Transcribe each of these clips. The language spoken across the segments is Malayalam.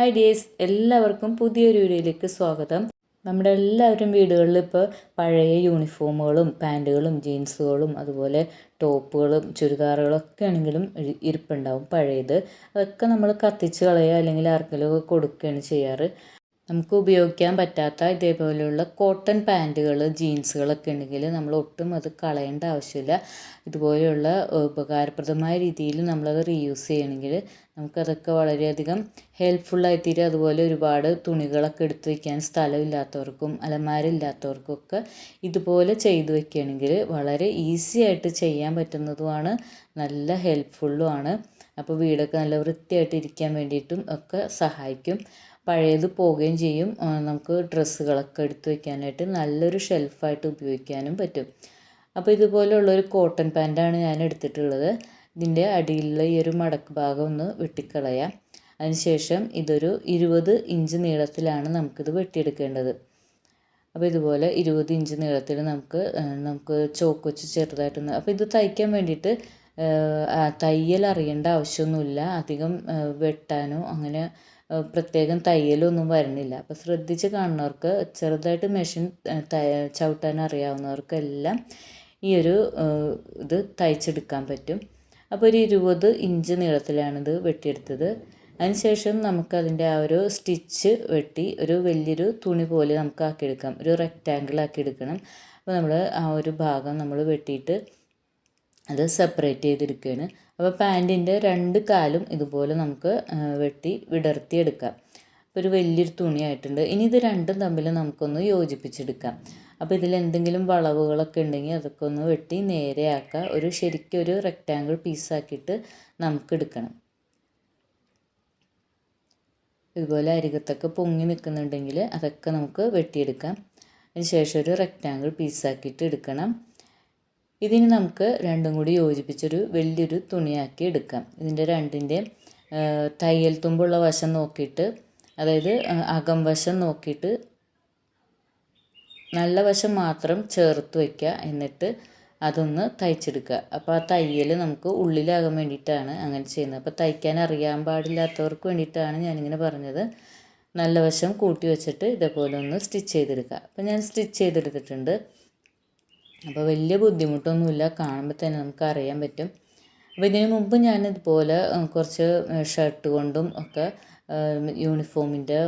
ഹായ് ഡേസ് എല്ലാവർക്കും പുതിയൊരു വീഡിയോയിലേക്ക് സ്വാഗതം. നമ്മുടെ എല്ലാവരും വീടുകളിൽ ഇപ്പോൾ പഴയ യൂണിഫോമുകളും പാന്റുകളും ജീൻസുകളും അതുപോലെ ടോപ്പുകളും ചുരിദാറുകളൊക്കെ ആണെങ്കിലും ഇരിപ്പുണ്ടാവും പഴയത്. അതൊക്കെ നമ്മൾ കത്തിച്ച് കളയുക അല്ലെങ്കിൽ ആർക്കെങ്കിലും കൊടുക്കുകയാണ് ചെയ്യാറ്. നമുക്ക് ഉപയോഗിക്കാൻ പറ്റാത്ത ഇതേപോലെയുള്ള കോട്ടൺ പാന്റുകൾ ജീൻസുകളൊക്കെ ഉണ്ടെങ്കിൽ നമ്മൾ ഒട്ടും അത് കളയേണ്ട ആവശ്യമില്ല. ഇതുപോലെയുള്ള ഉപകാരപ്രദമായ രീതിയിൽ നമ്മളത് റീയൂസ് ചെയ്യണമെങ്കിൽ നമുക്കതൊക്കെ വളരെയധികം ഹെൽപ്ഫുള്ളായി തീരും അതുപോലെ ഒരുപാട് തുണികളൊക്കെ എടുത്ത് വയ്ക്കാൻ സ്ഥലമില്ലാത്തവർക്കും അലമാരില്ലാത്തവർക്കും ഒക്കെ ഇതുപോലെ ചെയ്തു വയ്ക്കുകയാണെങ്കിൽ വളരെ ഈസി ആയിട്ട് ചെയ്യാൻ പറ്റുന്നതുമാണ്. നല്ല ഹെൽപ്ഫുള്ളുമാണ് അപ്പോൾ വീടൊക്കെ നല്ല വൃത്തിയായിട്ട് ഇരിക്കാൻ വേണ്ടിയിട്ടും ഒക്കെ സഹായിക്കും. പഴയത് പോവുകയും ചെയ്യും. നമുക്ക് ഡ്രസ്സുകളൊക്കെ എടുത്ത് വയ്ക്കാനായിട്ട് നല്ലൊരു ഷെൽഫായിട്ട് ഉപയോഗിക്കാനും പറ്റും. അപ്പോൾ ഇതുപോലെയുള്ളൊരു കോട്ടൺ പാന്റാണ് ഞാൻ എടുത്തിട്ടുള്ളത്. ഇതിന്റെ അടിയിലുള്ള ഈ ഒരു മടക്ക് ഭാഗം ഒന്ന് വെട്ടിക്കളയാം. അതിനുശേഷം ഇതൊരു ഇരുപത് ഇഞ്ച് നീളത്തിലാണ് നമുക്കിത് വെട്ടിയെടുക്കേണ്ടത്. അപ്പോൾ ഇതുപോലെ ഇരുപത് ഇഞ്ച് നീളത്തിൽ നമുക്ക് നമുക്ക് ചോക്ക് വെച്ച് ചെറുതായിട്ടൊന്ന് അപ്പോൾ ഇത് തയ്ക്കാൻ വേണ്ടിയിട്ട് തയ്യൽ അറിയേണ്ട ആവശ്യമൊന്നുമില്ല. അധികം വെട്ടാനോ അങ്ങനെ പ്രത്യേകം തയ്യലൊന്നും വരുന്നില്ല. അപ്പോൾ ശ്രദ്ധിച്ച് കാണുന്നവർക്ക് ചെറുതായിട്ട് മെഷീൻ ചവിട്ടാൻ അറിയാവുന്നവർക്കെല്ലാം ഈ ഒരു ഇത് തയ്ച്ചെടുക്കാൻ പറ്റും. അപ്പോൾ ഒരു ഇരുപത് ഇഞ്ച് നീളത്തിലാണിത് വെട്ടിയെടുത്തത്. അതിനുശേഷം നമുക്കതിന്റെ ആ ഒരു സ്റ്റിച്ച് വെട്ടി ഒരു വലിയൊരു തുണി പോലെ നമുക്ക് ആക്കിയെടുക്കാം. ഒരു റെക്റ്റാങ്കിൾ ആക്കിയെടുക്കണം. അപ്പോൾ നമ്മൾ ആ ഒരു ഭാഗം നമ്മൾ വെട്ടിയിട്ട് അത് സെപ്പറേറ്റ് ചെയ്തെടുക്കുകയാണ് അപ്പോൾ പാന്റിന്റെ രണ്ട് കാലും ഇതുപോലെ നമുക്ക് വെട്ടി വിടർത്തി എടുക്കാം അപ്പോൾ ഒരു വലിയൊരു തുണിയായിട്ടുണ്ട്. ഇനി ഇത് രണ്ടും തമ്മിൽ നമുക്കൊന്ന് യോജിപ്പിച്ചെടുക്കാം. അപ്പോൾ ഇതിൽ എന്തെങ്കിലും വളവുകളൊക്കെ ഉണ്ടെങ്കിൽ അതൊക്കെ ഒന്ന് വെട്ടി നേരെയാക്കുക ഒരു ശരിക്കും ഒരു റെക്റ്റാങ്കിൾ പീസാക്കിയിട്ട് നമുക്ക് എടുക്കണം. ഇതുപോലെ അരികത്തൊക്കെ പൊങ്ങി നിൽക്കുന്നുണ്ടെങ്കിൽ അതൊക്കെ നമുക്ക് വെട്ടിയെടുക്കാം. അതിന് ശേഷം ഒരു റെക്റ്റാങ്കിൾ പീസാക്കിയിട്ട് എടുക്കണം. ഇതിന് നമുക്ക് രണ്ടും കൂടി യോജിപ്പിച്ചൊരു വലിയൊരു തുണിയാക്കി എടുക്കാം. ഇതിന്റെ രണ്ടിന്റെ തയ്യൽ തുമ്പുള്ള വശം നോക്കിയിട്ട് അതായത് അകം വശം നോക്കിയിട്ട് നല്ല വശം മാത്രം ചേർത്ത് വയ്ക്കുക എന്നിട്ട് അതൊന്ന് തയ്ച്ചെടുക്കുക. അപ്പോൾ ആ തയ്യൽ നമുക്ക് ഉള്ളിലാകാൻ വേണ്ടിയിട്ടാണ് അങ്ങനെ ചെയ്യുന്നത്. അപ്പോൾ തയ്ക്കാൻ അറിയാൻ പാടില്ലാത്തവർക്ക് വേണ്ടിയിട്ടാണ് ഞാനിങ്ങനെ പറഞ്ഞത്. നല്ല വശം കൂട്ടി വെച്ചിട്ട് ഇതേപോലെ ഒന്ന് സ്റ്റിച്ച് ചെയ്തെടുക്കുക. അപ്പോൾ ഞാൻ സ്റ്റിച്ച് ചെയ്തെടുത്തിട്ടുണ്ട്. അപ്പോൾ വലിയ ബുദ്ധിമുട്ടൊന്നുമില്ല. കാണുമ്പോൾ തന്നെ നമുക്ക് അറിയാൻ പറ്റും. അപ്പോൾ ഇതിന് മുമ്പ് ഞാൻ ഇതുപോലെ കുറച്ച് ഷർട്ട് കൊണ്ടും ഒക്കെ യൂണിഫോമിന്റെ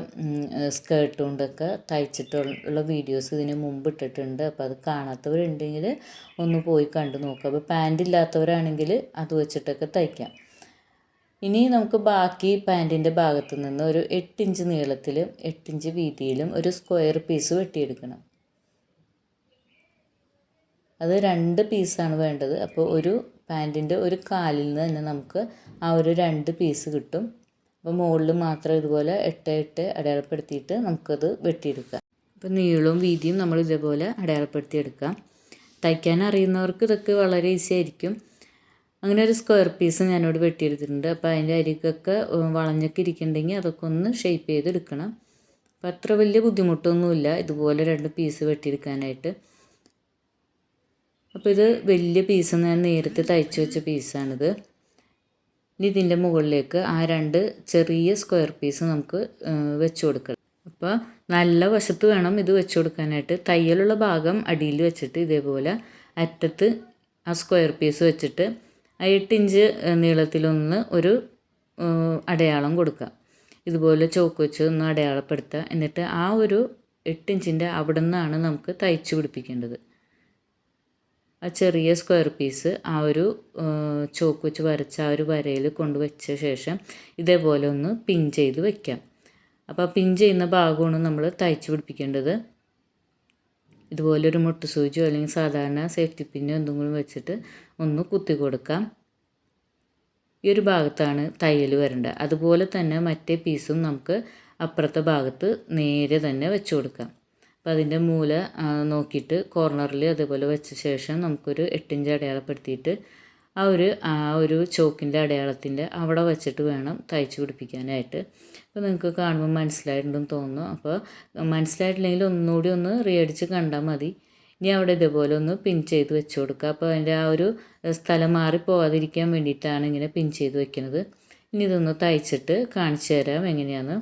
സ്കേർട്ട് കൊണ്ടൊക്കെ തയ്ച്ചിട്ടുള്ള വീഡിയോസ് ഇതിന് മുമ്പ് ഇട്ടിട്ടുണ്ട്. അപ്പോൾ അത് കാണാത്തവരുണ്ടെങ്കിൽ ഒന്ന് പോയി കണ്ടു നോക്കുക അപ്പോൾ പാന്റ് ഇല്ലാത്തവരാണെങ്കിൽ അത് വെച്ചിട്ടൊക്കെ തയ്ക്കാം. ഇനി നമുക്ക് ബാക്കി പാന്റിന്റെ ഭാഗത്ത് നിന്ന് ഒരു എട്ടിഞ്ച് നീളത്തിലും എട്ടിഞ്ച് വീതിയിലും ഒരു സ്ക്വയർ പീസ് വെട്ടിയെടുക്കണം. അത് രണ്ട് പീസാണ് വേണ്ടത്. അപ്പോൾ ഒരു പാന്റിന്റെ ഒരു കാലിൽ നിന്ന് തന്നെ നമുക്ക് ആ ഒരു രണ്ട് പീസ് കിട്ടും. അപ്പോൾ മുകളിൽ മാത്രം ഇതുപോലെ എട്ട് എട്ട് അടയാളപ്പെടുത്തിയിട്ട് നമുക്കത് വെട്ടിയെടുക്കാം. അപ്പോൾ നീളവും വീതിയും നമ്മൾ ഇതേപോലെ അടയാളപ്പെടുത്തി എടുക്കാം തയ്ക്കാൻ അറിയുന്നവർക്ക് ഇതൊക്കെ വളരെ ഈസി ആയിരിക്കും. അങ്ങനെ ഒരു സ്ക്വയർ പീസ് ഞാനിവിടെ വെട്ടിയെടുത്തിട്ടുണ്ട്. അപ്പോൾ അതിന്റെ അരികൊക്കെ വളഞ്ഞൊക്കെ ഇരിക്കുന്നുണ്ടെങ്കിൽ അതൊക്കെ ഒന്ന് ഷേപ്പ് ചെയ്തെടുക്കണം. അപ്പോൾ അത്ര വലിയ ബുദ്ധിമുട്ടൊന്നുമില്ല ഇതുപോലെ രണ്ട് പീസ് വെട്ടിയെടുക്കാനായിട്ട്. അപ്പോൾ ഇത് വലിയ പീസ് ഞാൻ നേരത്തെ തയ്ച്ചു വെച്ച പീസാണിത് ഇനി ഇതിന്റെ മുകളിലേക്ക് ആ രണ്ട് ചെറിയ സ്ക്വയർ പീസ് നമുക്ക് വെച്ച് കൊടുക്കണം. അപ്പോൾ നല്ല വശത്ത് വേണം ഇത് വെച്ച് കൊടുക്കാനായിട്ട്. തയ്യലുള്ള ഭാഗം അടിയിൽ വെച്ചിട്ട് ഇതേപോലെ അറ്റത്ത് ആ സ്ക്വയർ പീസ് വെച്ചിട്ട് ആ ഇഞ്ച് നീളത്തിലൊന്ന് ഒരു അടയാളം കൊടുക്കുക. ഇതുപോലെ ചോക്ക് വെച്ച് ഒന്ന് അടയാളപ്പെടുത്തുക. എന്നിട്ട് ആ ഒരു എട്ട് ഇഞ്ചിന്റെ അവിടെ നിന്നാണ് നമുക്ക് തയ്ച്ചു പിടിപ്പിക്കേണ്ടത്. ആ ചെറിയ സ്ക്വയർ പീസ് ആ ഒരു ചോക്ക് വെച്ച് വരച്ച ആ ഒരു വരയിൽ കൊണ്ട് വെച്ച ശേഷം ഇതേപോലെ ഒന്ന് പിൻ ചെയ്ത് വെക്കാം. അപ്പോൾ ആ പിൻ ചെയ്യുന്ന ഭാഗമാണ് നമ്മൾ തയ്ച്ച് പിടിപ്പിക്കേണ്ടത്. ഇതുപോലെ ഒരു മുട്ട് സൂചിയോ അല്ലെങ്കിൽ സാധാരണ സേഫ്റ്റി പിന്നോ എന്തെങ്കിലും വെച്ചിട്ട് ഒന്ന് കുത്തി കൊടുക്കാം. ഈ ഒരു ഭാഗത്താണ് തയ്യൽ വരേണ്ടത്. അതുപോലെ തന്നെ മറ്റേ പീസും നമുക്ക് അപ്പുറത്തെ ഭാഗത്ത് നേരെ തന്നെ വെച്ച് കൊടുക്കാം. അപ്പോൾ അതിന്റെ മൂല നോക്കിയിട്ട് കോർണറിൽ അതേപോലെ വെച്ച ശേഷം നമുക്കൊരു എട്ടിഞ്ച് അടയാളപ്പെടുത്തിയിട്ട് ആ ഒരു ആ ഒരു ചോക്കിന്റെ അടയാളത്തിന്റെ അവിടെ വെച്ചിട്ട് വേണം തയ്ച്ചു പിടിപ്പിക്കാനായിട്ട്. അപ്പോൾ നിങ്ങൾക്ക് കാണുമ്പോൾ മനസ്സിലായിട്ടുണ്ടെന്ന് തോന്നുന്നു. അപ്പോൾ മനസ്സിലായിട്ടില്ലെങ്കിൽ ഒന്നുകൂടി ഒന്ന് റീയടിച്ച് കണ്ടാൽ മതി. ഇനി അവിടെ ഇതേപോലെ ഒന്ന് പിൻ ചെയ്ത് വെച്ച് കൊടുക്കുക അപ്പോൾ അതിന്റെ ആ ഒരു സ്ഥലം മാറി പോകാതിരിക്കാൻ വേണ്ടിയിട്ടാണ് ഇങ്ങനെ പിൻ ചെയ്ത് വെക്കുന്നത് ഇനി ഇതൊന്ന് തയ്ച്ചിട്ട് കാണിച്ചു തരാം എങ്ങനെയാണെന്ന്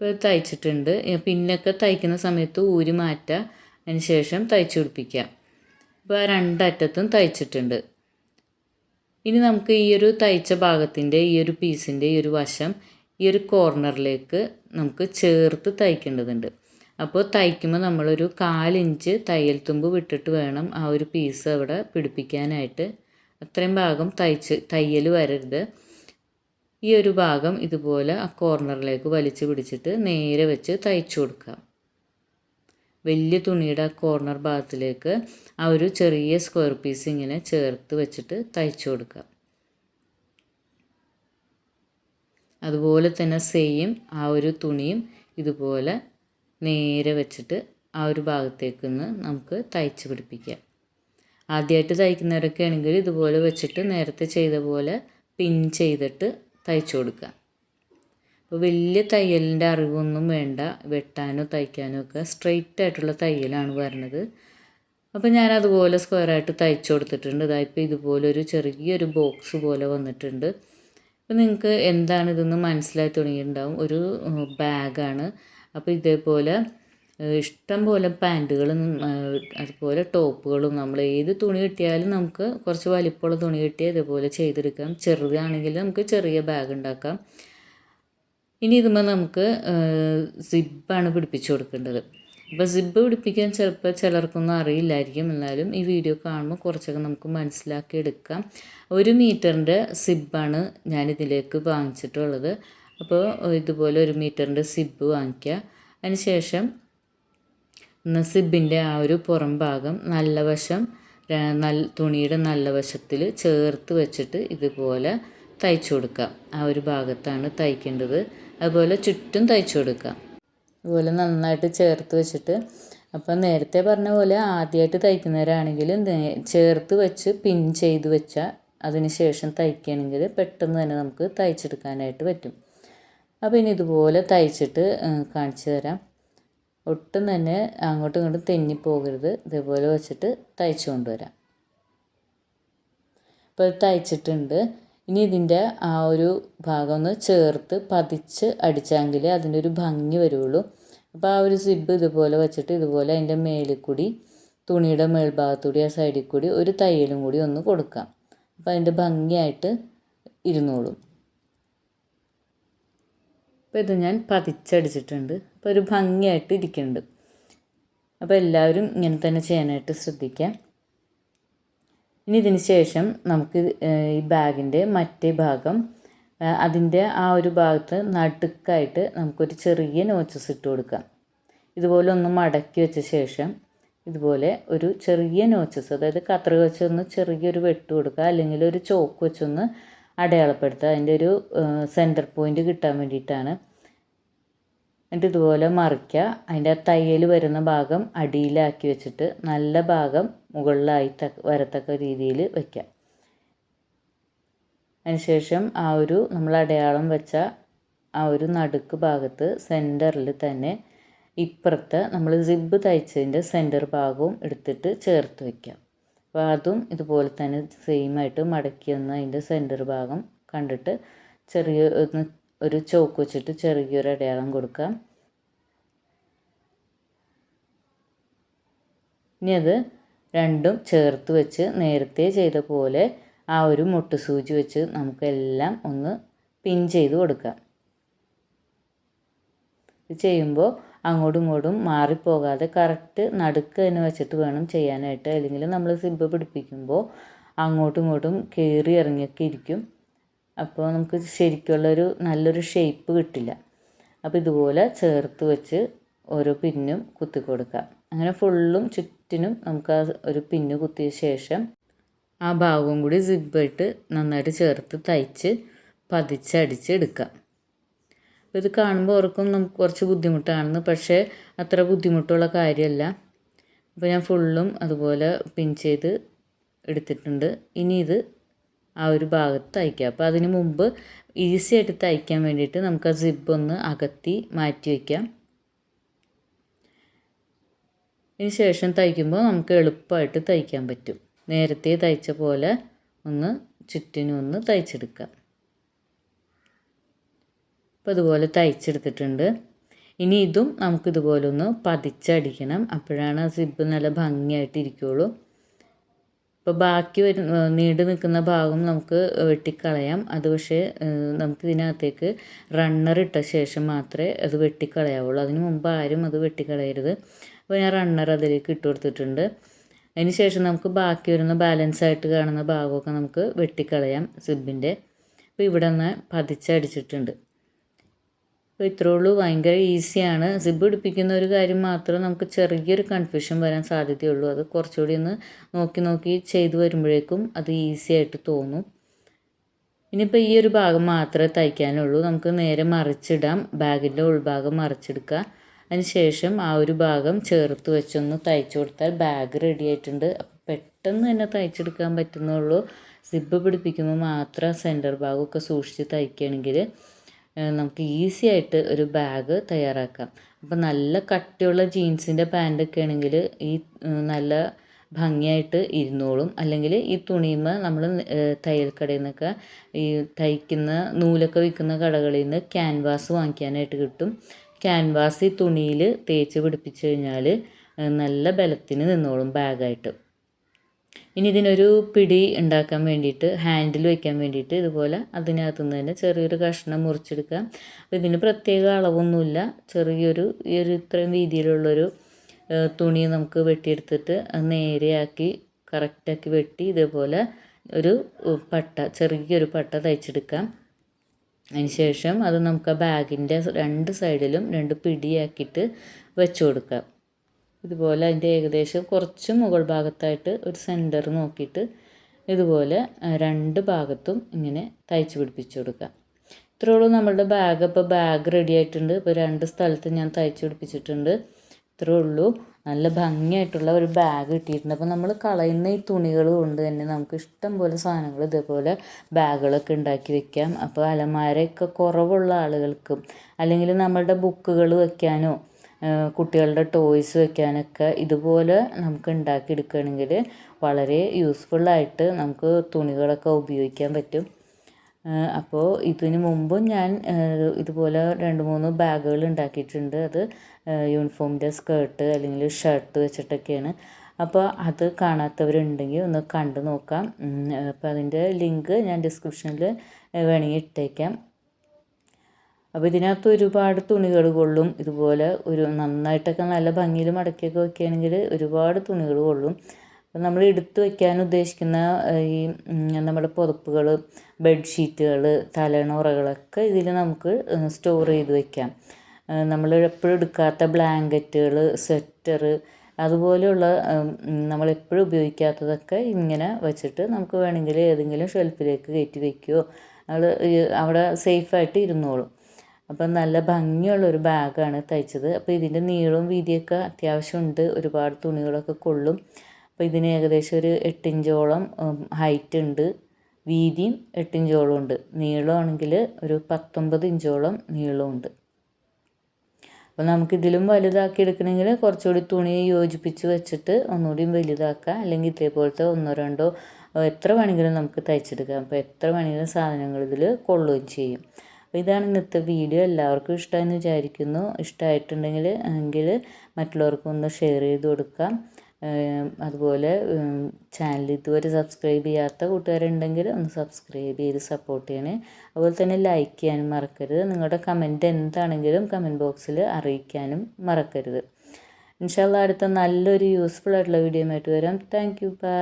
ഇപ്പോൾ തയ്ച്ചിട്ടുണ്ട്. പിന്നൊക്കെ തയ്ക്കുന്ന സമയത്ത് ഊരി മാറ്റുക അതിന് ശേഷം തയ്ച്ചു പിടിപ്പിക്കുക ഇപ്പോൾ രണ്ടറ്റത്തും തയ്ച്ചിട്ടുണ്ട്. ഇനി നമുക്ക് ഈ ഒരു തയ്ച്ച ഭാഗത്തിന്റെ ഈ ഒരു പീസിന്റെ ഈ ഒരു വശം ഈ ഒരു കോർണറിലേക്ക് നമുക്ക് ചേർത്ത് തയ്ക്കേണ്ടതുണ്ട്. അപ്പോൾ തയ്ക്കുമ്പോൾ നമ്മളൊരു കാലിഞ്ച് തയ്യൽ തുമ്പ് വിട്ടിട്ട് വേണം ആ ഒരു പീസ് അവിടെ പിടിപ്പിക്കാനായിട്ട്. അത്രയും ഭാഗം തയ്ച്ച് തയ്യൽ വരരുത്. ഈ ഒരു ഭാഗം ഇതുപോലെ ആ കോർണറിലേക്ക് വലിച്ചു പിടിച്ചിട്ട് നേരെ വെച്ച് തയ്ച്ചു കൊടുക്കാം വലിയ തുണിയുടെ ആ കോർണർ ഭാഗത്തിലേക്ക് ആ ഒരു ചെറിയ സ്ക്വയർ പീസ് ഇങ്ങനെ ചേർത്ത് വെച്ചിട്ട് തയ്ച്ചു കൊടുക്കാം അതുപോലെ തന്നെ സെയിം ആ ഒരു തുണിയും ഇതുപോലെ നേരെ വെച്ചിട്ട് ആ ഒരു ഭാഗത്തേക്ക് നിന്ന് നമുക്ക് തയ്ച്ച് പിടിപ്പിക്കാം ആദ്യമായിട്ട് തയ്ക്കുന്നവരൊക്കെ ആണെങ്കിൽ ഇതുപോലെ വെച്ചിട്ട് നേരത്തെ ചെയ്ത പോലെ പിൻ ചെയ്തിട്ട് തയ്ച്ചു കൊടുക്കുക. അപ്പോൾ വലിയ തയ്യലിന്റെ അറിവൊന്നും വേണ്ട. വെട്ടാനോ തയ്ക്കാനോ ഒക്കെ സ്ട്രെയിറ്റ് ആയിട്ടുള്ള തയ്യലാണ് വരണത്. അപ്പോൾ ഞാൻ അതുപോലെ സ്ക്വയറായിട്ട് തയ്ച്ചു കൊടുത്തിട്ടുണ്ട്. ഇതായിപ്പോൾ ഇതുപോലൊരു ചെറിയൊരു ബോക്സ് പോലെ വന്നിട്ടുണ്ട്. അപ്പോൾ നിങ്ങൾക്ക് എന്താണ് ഇതെന്ന് മനസ്സിലായി തുടങ്ങിയിട്ടുണ്ടാവും. ഒരു ബാഗാണ് അപ്പോൾ ഇതേപോലെ ഇഷ്ടം പോലെ പാന്റുകളും അതുപോലെ ടോപ്പുകളും നമ്മൾ ഏത് തുണി കിട്ടിയാലും നമുക്ക് കുറച്ച് വലിപ്പമുള്ള തുണി കിട്ടി ഇതേപോലെ ചെയ്തെടുക്കാം. ചെറുതാണെങ്കിൽ നമുക്ക് ചെറിയ ബാഗ് ഉണ്ടാക്കാം. ഇനി ഇതുമ്പോൾ നമുക്ക് സിബാണ് പിടിപ്പിച്ചു കൊടുക്കേണ്ടത്. അപ്പോൾ സിബ് പിടിപ്പിക്കാൻ ചിലപ്പോൾ ചിലർക്കൊന്നും അറിയില്ലായിരിക്കും. എന്നാലും ഈ വീഡിയോ കാണുമ്പോൾ കുറച്ചൊക്കെ നമുക്ക് മനസ്സിലാക്കി എടുക്കാം. ഒരു മീറ്ററിന്റെ സിബാണ് ഞാനിതിലേക്ക് വാങ്ങിച്ചിട്ടുള്ളത്. അപ്പോൾ ഇതുപോലെ ഒരു മീറ്ററിന്റെ സിബ് വാങ്ങിക്കുക അതിനുശേഷം സിബിന്റെ ആ ഒരു പുറം ഭാഗം നല്ല വശം നല്ല തുണിയുടെ നല്ല വശത്തിൽ ചേർത്ത് വെച്ചിട്ട് ഇതുപോലെ തയ്ച്ചു കൊടുക്കുക. ആ ഒരു ഭാഗത്താണ് തയ്ക്കേണ്ടത്. അതുപോലെ ചുറ്റും തയ്ച്ചു കൊടുക്കുക. അതുപോലെ നന്നായിട്ട് ചേർത്ത് വെച്ചിട്ട് അപ്പം നേരത്തെ പറഞ്ഞ പോലെ ആദ്യമായിട്ട് തയ്ക്കുന്നവരാണെങ്കിൽ ചേർത്ത് വെച്ച് പിൻ ചെയ്ത് വെച്ചാൽ അതിന് ശേഷം തയ്ക്കുകയാണെങ്കിൽ പെട്ടെന്ന് തന്നെ നമുക്ക് തയ്ച്ചെടുക്കാനായിട്ട് പറ്റും. അപ്പോൾ ഇനി ഇതുപോലെ തയ്ച്ചിട്ട് കാണിച്ചു തരാം. ഒട്ടും തന്നെ അങ്ങോട്ടും ഇങ്ങോട്ടും തെന്നിപ്പോകരുത് ഇതേപോലെ വെച്ചിട്ട് തയ്ച്ചു കൊണ്ടുവരാം. ഇപ്പോൾ തയ്ച്ചിട്ടുണ്ട്. ഇനി ഇതിന്റെ ആ ഒരു ഭാഗം ഒന്ന് ചേർത്ത് പതിച്ച് അടിച്ചെങ്കിൽ അതിന്റെ ഒരു ഭംഗി വരുള്ളൂ. അപ്പോൾ ആ ഒരു സിബ് ഇതുപോലെ വെച്ചിട്ട് ഇതുപോലെ അതിന്റെ മേളിൽ കൂടി തുണിയുടെ മേൽഭാഗത്തൂടി ആ സൈഡിൽ കൂടി ഒരു തയ്യലും കൂടി ഒന്ന് കൊടുക്കാം. അപ്പോൾ അതിന്റെ ഭംഗിയായിട്ട് ഇരുന്നോളും. അപ്പോൾ ഇത് ഞാൻ പതിച്ചടിച്ചിട്ടുണ്ട്. അപ്പോൾ ഒരു ഭംഗിയായിട്ട് ഇരിക്കുന്നുണ്ട് അപ്പോൾ എല്ലാവരും ഇങ്ങനെ തന്നെ ചെയ്യാനായിട്ട് ശ്രദ്ധിക്കുക ഇനി ഇതിന് ശേഷം നമുക്ക് ഈ ബാഗിന്റെ മറ്റേ ഭാഗം അതിന്റെ ആ ഒരു ഭാഗത്ത് നടുക്കായിട്ട് നമുക്കൊരു ചെറിയ നോച്ചസ് ഇട്ട് കൊടുക്കാം. ഇതുപോലെ ഒന്ന് മടക്കി വെച്ച ശേഷം ഇതുപോലെ ഒരു ചെറിയ നോച്ചസ് അതായത് കത്രിക വെച്ചൊന്ന് ചെറിയൊരു വെട്ട് കൊടുക്കുക അല്ലെങ്കിൽ ഒരു ചോക്ക് വെച്ചൊന്ന് അടയാളപ്പെടുത്തുക. അതിന്റെ ഒരു സെന്റർ പോയിന്റ് കിട്ടാൻ വേണ്ടിയിട്ടാണ്. എന്നിട്ട് ഇതുപോലെ മറിക്കുക അതിന്റെ തയ്യൽ വരുന്ന ഭാഗം അടിയിലാക്കി വെച്ചിട്ട് നല്ല ഭാഗം മുകളിലായി വരത്തക്ക രീതിയിൽ വയ്ക്കുക അതിനുശേഷം ആ ഒരു നമ്മൾ അടയാളം വെച്ച ആ ഒരു നടുക്ക് ഭാഗത്ത് സെന്ററിൽ തന്നെ ഇപ്പുറത്ത് നമ്മൾ സിബ് തയ്ച്ചതിന്റെ സെന്റർ ഭാഗവും എടുത്തിട്ട് ചേർത്ത് വയ്ക്കുക അപ്പോൾ അതും ഇതുപോലെ തന്നെ സെയിം ആയിട്ട് മടക്കി ഒന്ന് അതിന്റെ സെന്റർ ഭാഗം കണ്ടിട്ട് ചെറിയ ഒന്ന് ഒരു ചോക്ക് വെച്ചിട്ട് ചെറിയൊരു അടയാളം കൊടുക്കാം. ഇനി അത് രണ്ടും ചേർത്ത് വെച്ച് നേരത്തെ ചെയ്ത പോലെ ആ ഒരു മുട്ട് സൂചി വെച്ച് നമുക്കെല്ലാം ഒന്ന് പിൻ ചെയ്ത് കൊടുക്കാം. ഇത് ചെയ്യുമ്പോൾ അങ്ങോട്ടും ഇങ്ങോട്ടും മാറിപ്പോകാതെ കറക്റ്റ് നടുക്ക് തന്നെ വെച്ചിട്ട് വേണം ചെയ്യാനായിട്ട്. അല്ലെങ്കിൽ നമ്മൾ സിബ് പിടിപ്പിക്കുമ്പോൾ അങ്ങോട്ടും ഇങ്ങോട്ടും കയറി ഇറങ്ങിയൊക്കെ ഇരിക്കും. അപ്പോൾ നമുക്ക് ശരിക്കുള്ളൊരു നല്ലൊരു ഷേപ്പ് കിട്ടില്ല. അപ്പോൾ ഇതുപോലെ ചേർത്ത് വെച്ച് ഓരോ പിന്നും കുത്തി കൊടുക്കുക അങ്ങനെ ഫുള്ളും ചുറ്റിനും നമുക്ക് ആ ഒരു പിന്ന് കുത്തിയ ശേഷം ആ ഭാഗവും കൂടി സിബായിട്ട് നന്നായിട്ട് ചേർത്ത് തയ്ച്ച് പതിച്ചടിച്ച് എടുക്കാം. അപ്പോൾ ഇത് കാണുമ്പോൾ ഓർക്കും നമുക്ക് കുറച്ച് ബുദ്ധിമുട്ടാണെന്ന് പക്ഷേ അത്ര ബുദ്ധിമുട്ടുള്ള കാര്യമല്ല. അപ്പോൾ ഞാൻ ഫുള്ളും അതുപോലെ പിൻ ചെയ്ത് എടുത്തിട്ടുണ്ട്. ഇനി ഇത് ആ ഒരു ഭാഗത്ത് തയ്ക്കുക. അപ്പോൾ അതിന് മുമ്പ് ഈസി ആയിട്ട് തയ്ക്കാൻ വേണ്ടിയിട്ട് നമുക്ക് ആ സിബ് ഒന്ന് അകത്തി മാറ്റി വയ്ക്കാം ഇതിന് ശേഷം തയ്ക്കുമ്പോൾ നമുക്ക് എളുപ്പമായിട്ട് തയ്ക്കാൻ പറ്റും. നേരത്തെ തയ്ച്ച പോലെ ഒന്ന് ചുറ്റിനും ഒന്ന് തയ്ച്ചെടുക്കാം. അപ്പോൾ ഇതുപോലെ തയ്ച്ചെടുത്തിട്ടുണ്ട്. ഇനി ഇതും നമുക്കിതുപോലെ ഒന്ന് പതിച്ചടിക്കണം. അപ്പോഴാണ് ആ സിബ് നല്ല ഭംഗിയായിട്ട് ഇരിക്കുകയുള്ളൂ ഇപ്പോൾ ബാക്കി വരുന്ന നീണ്ടു നിൽക്കുന്ന ഭാഗം നമുക്ക് വെട്ടിക്കളയാം. അത് പക്ഷേ നമുക്ക് ഇതിനകത്തേക്ക് റണ്ണർ ഇട്ട ശേഷം മാത്രമേ അത് വെട്ടിക്കളയാവുള്ളൂ. അതിന് മുമ്പ് ആരും അത് വെട്ടിക്കളയരുത്. അപ്പോൾ ഞാൻ റണ്ണർ അതിലേക്ക് ഇട്ട് കൊടുത്തിട്ടുണ്ട്. അതിന് ശേഷം നമുക്ക് ബാക്കി വരുന്ന ബാലൻസ് ആയിട്ട് കാണുന്ന ഭാഗമൊക്കെ നമുക്ക് വെട്ടിക്കളയാം സിബിന്റെ അപ്പോൾ ഇവിടെ നിന്ന് പതിച്ചടിച്ചിട്ടുണ്ട്. അപ്പോൾ ഇത്രേ ഉള്ളൂ. ഭയങ്കര ഈസിയാണ് സിബ് പിടിപ്പിക്കുന്ന ഒരു കാര്യം മാത്രം നമുക്ക് ചെറിയൊരു കൺഫ്യൂഷൻ വരാൻ സാധ്യതയുള്ളൂ അത് കുറച്ചുകൂടി ഒന്ന് നോക്കി നോക്കി ചെയ്തു വരുമ്പോഴേക്കും അത് ഈസി ആയിട്ട് തോന്നും. ഇനിയിപ്പോൾ ഈ ഒരു ഭാഗം മാത്രമേ തയ്ക്കാനുള്ളൂ. നമുക്ക് നേരെ മറിച്ചിടാം. ബാഗിന്റെ ഉൾഭാഗം മറിച്ചെടുക്കുക. അതിന് ശേഷം ആ ഒരു ഭാഗം ചേർത്ത് വെച്ചൊന്ന് തയ്ച്ചു കൊടുത്താൽ ബാഗ് റെഡി ആയിട്ടുണ്ട്. അപ്പോൾ പെട്ടെന്ന് തന്നെ തയ്ച്ചെടുക്കാൻ പറ്റുന്നുള്ളൂ. സിബ് പിടിപ്പിക്കുമ്പോൾ മാത്രം സെന്റർ ഭാഗമൊക്കെ സൂക്ഷിച്ച് തയ്ക്കുകയാണെങ്കിൽ നമുക്ക് ഈസി ആയിട്ട് ഒരു ബാഗ് തയ്യാറാക്കാം. അപ്പം നല്ല കട്ടിയുള്ള ജീൻസിന്റെ പാന്റൊക്കെ ആണെങ്കിൽ ഈ നല്ല ഭംഗിയായിട്ട് ഇരുന്നോളും. അല്ലെങ്കിൽ ഈ തുണിയുമ്പോൾ നമ്മൾ തയ്യൽ കടയിൽ നിന്നൊക്കെ ഈ തയ്ക്കുന്ന നൂലൊക്കെ വിൽക്കുന്ന കടകളിൽ നിന്ന് ക്യാൻവാസ് വാങ്ങിക്കാനായിട്ട് കിട്ടും. ക്യാൻവാസ് ഈ തുണിയിൽ തേച്ച് പിടിപ്പിച്ച് കഴിഞ്ഞാൽ നല്ല ബലത്തിന് നിന്നോളും ബാഗായിട്ട് ഇനി ഇതിനൊരു പിടി ഉണ്ടാക്കാൻ വേണ്ടിയിട്ട് ഹാൻഡിൽ വയ്ക്കാൻ വേണ്ടിയിട്ട് ഇതുപോലെ അതിനകത്തു നിന്ന് തന്നെ ചെറിയൊരു കഷ്ണം മുറിച്ചെടുക്കാം അപ്പോൾ ഇതിന് പ്രത്യേക അളവൊന്നുമില്ല. ചെറിയൊരു ഈ ഒരു ഇത്രയും വീതിയിലുള്ളൊരു തുണി നമുക്ക് വെട്ടിയെടുത്തിട്ട് നേരെയാക്കി കറക്റ്റാക്കി വെട്ടി ഇതേപോലെ ഒരു പട്ട ചെറിയൊരു പട്ട തയ്ച്ചെടുക്കാം. അതിന് ശേഷം അത് നമുക്ക് ആ ബാഗിന്റെ രണ്ട് സൈഡിലും രണ്ട് പിടിയാക്കിയിട്ട് വെച്ച് കൊടുക്കാം. ഇതുപോലെ അതിന്റെ ഏകദേശം കുറച്ച് മുകൾ ഭാഗത്തായിട്ട് ഒരു സെന്റർ നോക്കിയിട്ട് ഇതുപോലെ രണ്ട് ഭാഗത്തും ഇങ്ങനെ തയ്ച്ച് പിടിപ്പിച്ച് കൊടുക്കുക. ഇത്രയേ ഉള്ളൂ നമ്മളുടെ ബാഗ് ഇപ്പോൾ ബാഗ് റെഡി ആയിട്ടുണ്ട്. ഇപ്പോൾ രണ്ട് സ്ഥലത്ത് ഞാൻ തയ്ച്ച് പിടിപ്പിച്ചിട്ടുണ്ട്. ഇത്രയേ ഉള്ളൂ. നല്ല ഭംഗിയായിട്ടുള്ള ഒരു ബാഗ് കിട്ടിയിട്ടുണ്ട്. അപ്പോൾ നമ്മൾ കളയുന്ന ഈ തുണികൾ കൊണ്ട് തന്നെ നമുക്ക് ഇഷ്ടം പോലെ സാധനങ്ങൾ ഇതേപോലെ ബാഗുകളൊക്കെ ഉണ്ടാക്കി വെക്കാം. അപ്പോൾ അലമാരയൊക്കെ കുറവുള്ള ആളുകൾക്കും അല്ലെങ്കിൽ നമ്മളുടെ ബുക്കുകൾ വെക്കാനോ കുട്ടികളുടെ ടോയ്സ് വെക്കാനൊക്കെ ഇതുപോലെ നമുക്ക് ഉണ്ടാക്കിയെടുക്കുകയാണെങ്കിൽ വളരെ യൂസ്ഫുള്ളായിട്ട് നമുക്ക് തുണികളൊക്കെ ഉപയോഗിക്കാൻ പറ്റും. അപ്പോൾ ഇതിന് മുമ്പും ഞാൻ ഇതുപോലെ രണ്ട് മൂന്ന് ബാഗുകൾ ഉണ്ടാക്കിയിട്ടുണ്ട്. അത് യൂണിഫോമിന്റെ സ്കേർട്ട് അല്ലെങ്കിൽ ഷർട്ട് വെച്ചിട്ടൊക്കെയാണ്. അപ്പോൾ അത് കാണാത്തവരുണ്ടെങ്കിൽ ഒന്ന് കണ്ടു നോക്കാം. അപ്പോൾ അതിന്റെ ലിങ്ക് ഞാൻ ഡിസ്ക്രിപ്ഷനിൽ വേണമെങ്കിൽ ഇട്ടേക്കാം. അപ്പോൾ ഇതിനകത്ത് ഒരുപാട് തുണികൾ കൊള്ളും. ഇതുപോലെ ഒരു നന്നായിട്ടൊക്കെ നല്ല ഭംഗിയിൽ മടക്കിയൊക്കെ വെക്കുകയാണെങ്കിൽ ഒരുപാട് തുണികൾ കൊള്ളും. അപ്പം നമ്മൾ എടുത്ത് വയ്ക്കാൻ ഉദ്ദേശിക്കുന്ന ഈ നമ്മുടെ പുതപ്പുകൾ ബെഡ്ഷീറ്റുകൾ തലണോറകളൊക്കെ ഇതിൽ നമുക്ക് സ്റ്റോർ ചെയ്ത് വയ്ക്കാം നമ്മൾ എപ്പോഴും എടുക്കാത്ത ബ്ലാങ്കറ്റുകൾ സ്വെറ്റർ അതുപോലെയുള്ള നമ്മൾ എപ്പോഴും ഉപയോഗിക്കാത്തതൊക്കെ ഇങ്ങനെ വെച്ചിട്ട് നമുക്ക് വേണമെങ്കിൽ ഏതെങ്കിലും ഷെൽഫിലേക്ക് കയറ്റി വയ്ക്കുകയോ നമ്മൾ അവിടെ സേഫായിട്ട് ഇരുന്നോളും. അപ്പം നല്ല ഭംഗിയുള്ളൊരു ബാഗാണ് തയ്ച്ചത്. അപ്പോൾ ഇതിന്റെ നീളവും വീതിയൊക്കെ അത്യാവശ്യമുണ്ട്. ഒരുപാട് തുണികളൊക്കെ കൊള്ളും. അപ്പോൾ ഇതിന് ഏകദേശം ഒരു എട്ടിഞ്ചോളം ഹൈറ്റ് ഉണ്ട്. വീതിയും എട്ടിഞ്ചോളം ഉണ്ട്. നീളമാണെങ്കിൽ ഒരു പത്തൊമ്പത് ഇഞ്ചോളം നീളമുണ്ട് അപ്പോൾ നമുക്കിതിലും വലുതാക്കി എടുക്കണമെങ്കിൽ കുറച്ചുകൂടി തുണി യോജിപ്പിച്ച് വെച്ചിട്ട് ഒന്നുകൂടിയും വലുതാക്കാം. അല്ലെങ്കിൽ ഇതേപോലത്തെ ഒന്നോ രണ്ടോ എത്ര വേണമെങ്കിലും നമുക്ക് തയ്ച്ചെടുക്കാം. അപ്പോൾ എത്ര വേണമെങ്കിലും സാധനങ്ങൾ ഇതിൽ കൊള്ളുകയും ചെയ്യും. അപ്പോൾ ഇതാണ് ഇന്നത്തെ വീഡിയോ. എല്ലാവർക്കും ഇഷ്ടമായെന്ന് വിചാരിക്കുന്നു. ഇഷ്ടമായിട്ടുണ്ടെങ്കിൽ എങ്കിൽ മറ്റുള്ളവർക്കും ഒന്ന് ഷെയർ ചെയ്ത് കൊടുക്കാം. അതുപോലെ ചാനൽ ഇതുവരെ സബ്സ്ക്രൈബ് ചെയ്യാത്ത കൂട്ടുകാരുണ്ടെങ്കിൽ ഒന്ന് സബ്സ്ക്രൈബ് ചെയ്ത് സപ്പോർട്ട് ചെയ്യണേ. അതുപോലെ തന്നെ ലൈക്ക് ചെയ്യാനും മറക്കരുത്. നിങ്ങളുടെ കമന്റ് എന്താണെങ്കിലും കമന്റ് ബോക്സിൽ അറിയിക്കാനും മറക്കരുത്. ഇൻഷാല്ല അടുത്ത നല്ലൊരു യൂസ്ഫുൾ ആയിട്ടുള്ള വീഡിയോ ആയിട്ട് വരാം. Thank you by